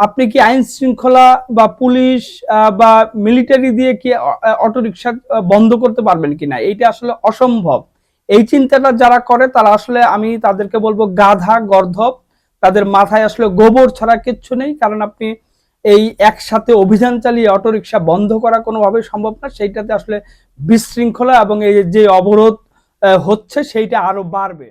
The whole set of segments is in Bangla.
আপনি কি আইন শৃঙ্খলা বা পুলিশ বা মিলিটারি দিয়ে কি অটোরিকশা বন্ধ করতে পারবেন কিনা? এইটা আসলে অসম্ভব। এই চিন্তাটা যারা করে, তারা আসলে আমি তাদেরকে বলব গাধা, গর্ধব। তাদের মাথায় আসলে গোবর ছাড়া কিচ্ছু নেই, কারণ আপনি এই একসাথে অভিযান চালিয়ে অটোরিকশা বন্ধ করা কোনোভাবেই সম্ভব না। সেইটাতে আসলে বিশৃঙ্খলা এবং এই যে অবরোধ হচ্ছে, সেইটা আরও বাড়বে।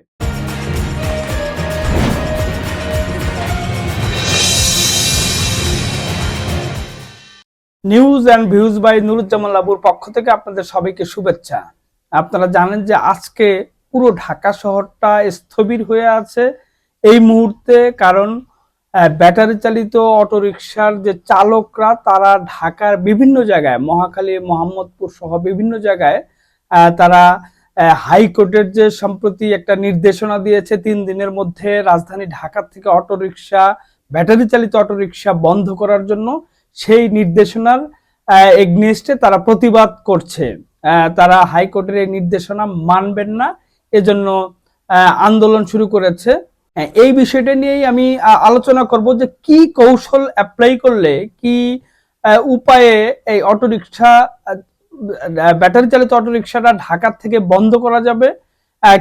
News and views by Nuruzzaman লাবুর পক্ষ থেকে আপনাদের সবাইকে শুভেচ্ছা। আপনারা জানেন যে আজকে পুরো ঢাকা শহরটা স্থবির হয়ে আছে। এই মুহূর্তে কারণ ব্যাটারি চালিত অটোরিকশার যে চালকরা, তারা ঢাকার বিভিন্ন জায়গায়, মহাখালী, মোহাম্মদপুর সহ বিভিন্ন জায়গায় তারা হাইকোর্টের যে সম্প্রতি একটা নির্দেশনা দিয়েছে, তিন দিনের মধ্যে রাজধানী ঢাকা থেকে অটোরিকশা ব্যাটারি চালিত অটোরিকশা বন্ধ করার জন্য। সেই নির্দেশনার এগনেস্টে তারা প্রতিবাদ করছে। তারা হাইকোর্টের এই নির্দেশনা মানবেন না। এজন্য আন্দোলন শুরু করেছে। আহ, এই বিষয়টা নিয়েই আমি আলোচনা করব যে কি কৌশল অ্যাপ্লাই করলে কি উপায়ে এই অটোরিকশা ব্যাটারি চালিত অটোরিকশাটা ঢাকা থেকে বন্ধ করা যাবে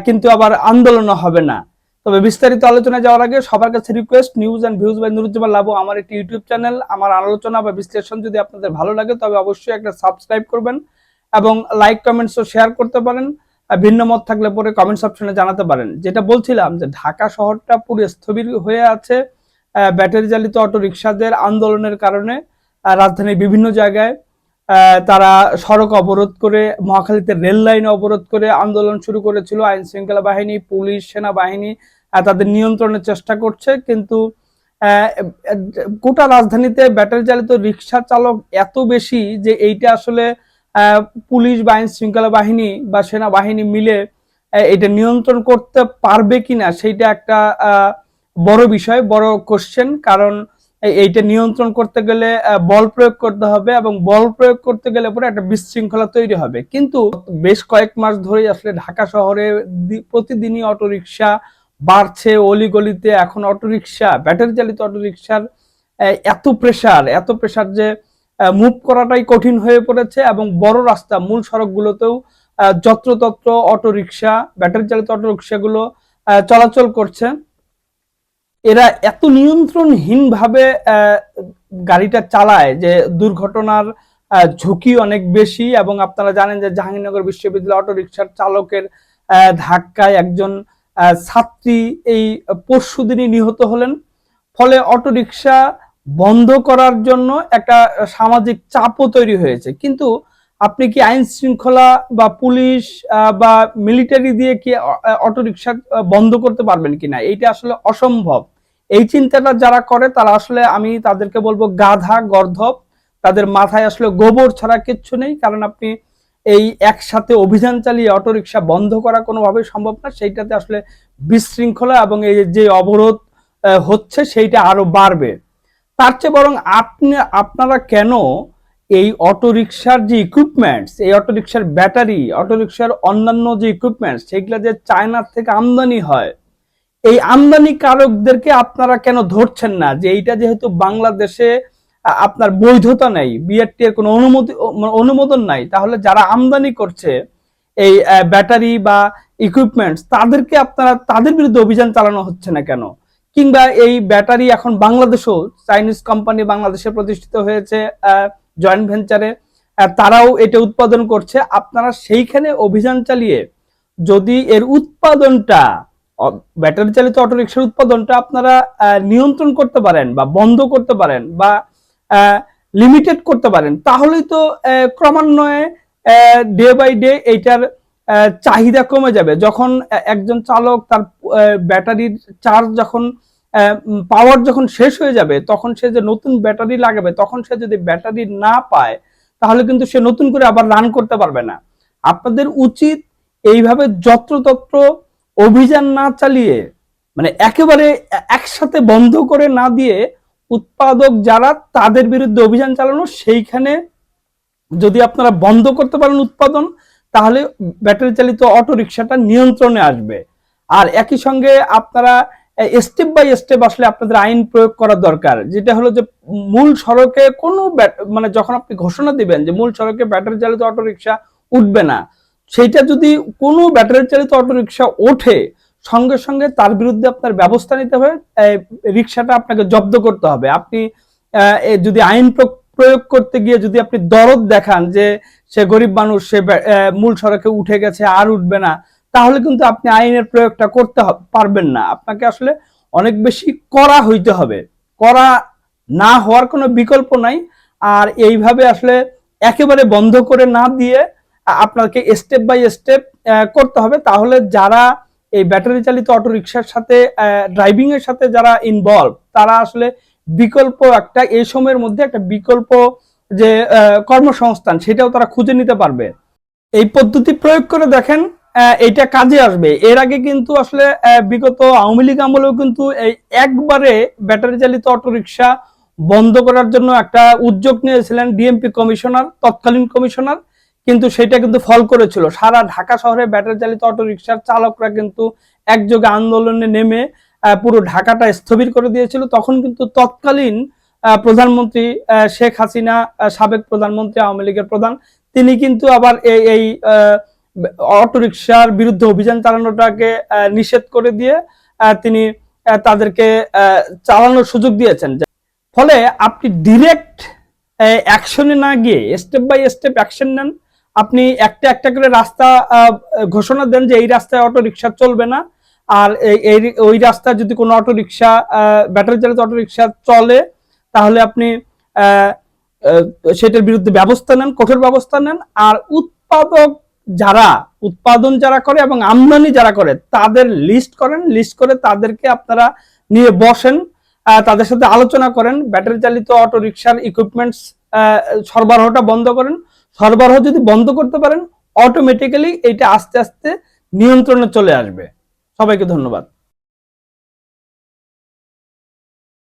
কিন্তু আবার আন্দোলনও হবে না। তবে বিস্তারিত আলোচনা যাওয়ার আগে সবার কাছে request news and views by Nuruzzaman Labu, আমার একটি ইউটিউব চ্যানেল আমার আলোচনা বা বিশ্লেষণ যদি আপনাদের ভালো লাগে, তবে অবশ্যই একটা সাবস্ক্রাইব করবেন এবং লাইক কমেন্টস ও শেয়ার করতে পারেন। ভিন্ন মত থাকলে পরে কমেন্টস অপশনে জানাতে পারেন। যেটা বলছিলাম যে ঢাকা শহরটা পুরো স্থবির হয়ে আছে ব্যাটারি চালিত অটো রিক্সাদের আন্দোলনের কারণে রাজধানীর বিভিন্ন জায়গায় তারা সড়ক অবরোধ করে, মহাখালীতে রেল লাইন অবরোধ করে আন্দোলন শুরু করেছিল। আইন শৃঙ্খলা বাহিনী, পুলিশ, সেনাবাহিনী তাদের নিয়ন্ত্রণের চেষ্টা করছে। কিন্তু গোটা রাজধানীতে ব্যাটারি চালিত রিক্সা চালক এত বেশি যে এইটা আসলে পুলিশ বা আইন শৃঙ্খলা বাহিনী বা সেনাবাহিনী মিলে এটা নিয়ন্ত্রণ করতে পারবে কিনা, সেইটা একটা বড় বিষয়, বড় কোশ্চেন কারণ এইটা নিয়ন্ত্রণ করতে গেলে বল প্রয়োগ করতে হবে এবং বল প্রয়োগ করতে গেলে পরে একটা বিশৃঙ্খলা তৈরি হবে। কিন্তু বেশ কয়েক মাস ধরেই আসলে ঢাকা শহরে প্রতিদিনই অটোরিকশা বাড়ছে, অলিগলিতে এখন অটোরিকশা ব্যাটারি চালিত অটোরিকশার এত প্রেসার এত প্রেসার যে মুভ করাটাই কঠিন হয়ে পড়েছে এবং বড় রাস্তা, মূল সড়কগুলোতেও যত্রতত্র অটোরিকশা ব্যাটারি চালিত অটোরিকশাগুলো চলাচল করছে। এরা এত নিয়ন্ত্রণহীন ভাবে গাড়িটা চালায় যে দুর্ঘটনার ঝুঁকি অনেক বেশি এবং আপনারা জানেন যে জাহাঙ্গীরনগর বিশ্ববিদ্যালয় অটোরিকশার চালকের ধাক্কায় একজন ছাত্রী এই পরশুদিনই নিহত হলেন। ফলে অটোরিকশা বন্ধ করার জন্য একটা সামাজিক চাপও তৈরি হয়েছে। কিন্তু আপনি কি আইন শৃঙ্খলা বা পুলিশ বা মিলিটারি দিয়ে কি অটোরিকশা বন্ধ করতে পারবেন কিনা? এইটা আসলে অসম্ভব। এই চিন্তাটা যারা করে, তারা আসলে আমি তাদেরকে বলব গাধা, গর্ধব। তাদের মাথায় আসলে গোবর ছাড়া কিচ্ছু নেই, কারণ আপনি এই একসাথে অভিযান চালিয়ে অটোরিকশা বন্ধ করা কোনোভাবেই সম্ভব না। সেইটাতে আসলে বিশৃঙ্খলা এবং এই যে অবরোধ হচ্ছে সেইটা আরও বাড়বে। তার চেয়ে বরং আপনি, আপনারা কেন এই অটোরিকশার যে ইকুইপমেন্টস এই অটোরিকশার ব্যাটারি, অটোরিকশার অন্যান্য যে ইকুইপমেন্টস সেগুলো যে চায়নার থেকে আমদানি হয় এই আমদানি কারকদেরকে আপনারা কেন ধরছেন না? যে এইটা যেহেতু বাংলাদেশে আপনার বৈধতা নেই বিআরটি এর কোনো অনুমতি মানে অনুমোদন নাই, তাহলে যারা আমদানি করছে এই ব্যাটারি বা ইকুইপমেন্টস তাদেরকে আপনারা, তাদের বিরুদ্ধে অভিযান চালানো হচ্ছে না কেন? কিংবা এই ব্যাটারি এখন বাংলাদেশেও, চাইনিজ কোম্পানি বাংলাদেশে প্রতিষ্ঠিত হয়েছে জয়েন্ট ভেঞ্চারে তারাও এটা উৎপাদন করছে। আপনারা সেইখানে অভিযান চালিয়ে যদি এর উৎপাদনটা ব্যাটারি চালিত অটোরিকশার উৎপাদনটা আপনারা নিয়ন্ত্রণ করতে পারেন বা বন্ধ করতে পারেন বা লিমিটেড করতে পারেন, তাহলেই তো ক্রমান্বয়ে ডে বাই ডে এইটার চাহিদা কমে যাবে। যখন একজন চালক তার ব্যাটারির চার্জ যখন পাওয়ার যখন শেষ হয়ে যাবে, তখন সে যে নতুন ব্যাটারি লাগাবে, তখন সে যদি ব্যাটারি না পায়, তাহলে কিন্তু সে নতুন করে আবার রান করতে পারবে না। আপনাদের উচিত এইভাবে যত্রতত্র অভিযান না চালিয়ে মানে একেবারে একসাথে বন্ধ করে না দিয়ে উৎপাদক যারা তাদের বিরুদ্ধে অভিযান চালানো, সেইখানে যদি আপনারা বন্ধ করতে পারেন উৎপাদন, তাহলে ব্যাটারি চালিত অটো রিক্সাটা নিয়ন্ত্রণে আসবে। আর একই সঙ্গে আপনারা স্টেপ বাই স্টেপ আসলে আপনাদের আইন প্রয়োগ করা দরকার, যেটা হলো যে মূল সড়কে কোনো মানে যখন আপনি ঘোষণা দিবেন যে মূল সড়কে ব্যাটারি চালিত অটোরিকশা উঠবে না সেইটা যদি কোনো ব্যাটারি চালিত অটোরিকশা ওঠে, সঙ্গে সঙ্গে তার বিরুদ্ধে আপনার ব্যবস্থা নিতে হবে রিক্সাটা আপনাকে জব্দ করতে হবে। আপনি যদি আইন প্রয়োগ করতে গিয়ে যদি আপনি দরদ দেখান যে সে গরিব মানুষ, সে মূল সড়কে উঠে গেছে, আর উঠবে না, তাহলে কিন্তু আপনি আইনের প্রয়োগটা করতে পারবেন না। আপনাকে আসলে অনেক বেশি করা হইতে হবে। করা না হওয়ার কোনো বিকল্প নাই। আর এইভাবে আসলে একেবারে বন্ধ করে না দিয়ে আপনাকে স্টেপ বাই স্টেপ করতে হবে। তাহলে যারা এই ব্যাটারি চালিত অটো রিক্সার সাথে ড্রাইভিং এর সাথে যারা ইনভলভ তারা আসলে বিকল্প একটা, এই সময়ের মধ্যে একটা বিকল্প যে কর্মসংস্থান, সেটাও তারা খুঁজে নিতে পারবে। এই পদ্ধতি প্রয়োগ করে দেখেন এটা কাজে আসবে। এর আগে কিন্তু আসলে বিগত আওয়ামী লীগ আমলেও কিন্তু এই একবারে ব্যাটারি চালিত অটোরিকশা বন্ধ করার জন্য একটা উদ্যোগ নিয়েছিলেন ডিএমপি কমিশনার, তৎকালীন কমিশনার। কিন্তু সেটা কিন্তু ফল করেছিল। সারা ঢাকা শহরে ব্যাটারি চালিত অটোরিকশার চালকরা কিন্তু একযোগে আন্দোলনে নেমে পুরো ঢাকাটা স্থবির করে দিয়েছিল। তখন কিন্তু তৎকালীন প্রধানমন্ত্রী শেখ হাসিনা সাবেক প্রধানমন্ত্রী, আওয়ামী লীগের প্রধান, তিনি কিন্তু আবার এই এই অটোরিকশার বিরুদ্ধে অভিযান চালানোটাকে নিষেধ করে দিয়ে তিনি তাদেরকে চালানোর সুযোগ দিয়েছেন। ফলে আপনি ডিরেক্ট অ্যাকশনে না গিয়ে স্টেপ বাই স্টেপ অ্যাকশন নেন। আপনি একটা একটা করে রাস্তা ঘোষণা দেন যে এই রাস্তায় অটো রিক্সা চলবে না। আর এই- ওই রাস্তায় যদি কোনো অটো রিক্সা ব্যাটারি চালিত অটো রিক্সা চলে, তাহলে আপনি সেটার বিরুদ্ধে ব্যবস্থা নেন, কঠোর ব্যবস্থা নেন। আর উৎপাদক যারা, উৎপাদন যারা করে এবং আমদানি যারা করে, তাদের লিস্ট করেন। লিস্ট করে তাদেরকে আপনারা নিয়ে বসেন তাদের সাথে আলোচনা করেন। ব্যাটারি চালিত অটো রিক্সার ইকুইপমেন্টস সরবরাহটা বন্ধ করেন। সরবরাহ যদি বন্ধ করতে পারেন অটোমেটিক্যালি এটা আস্তে আস্তে নিয়ন্ত্রণে চলে আসবে। সবাইকে ধন্যবাদ।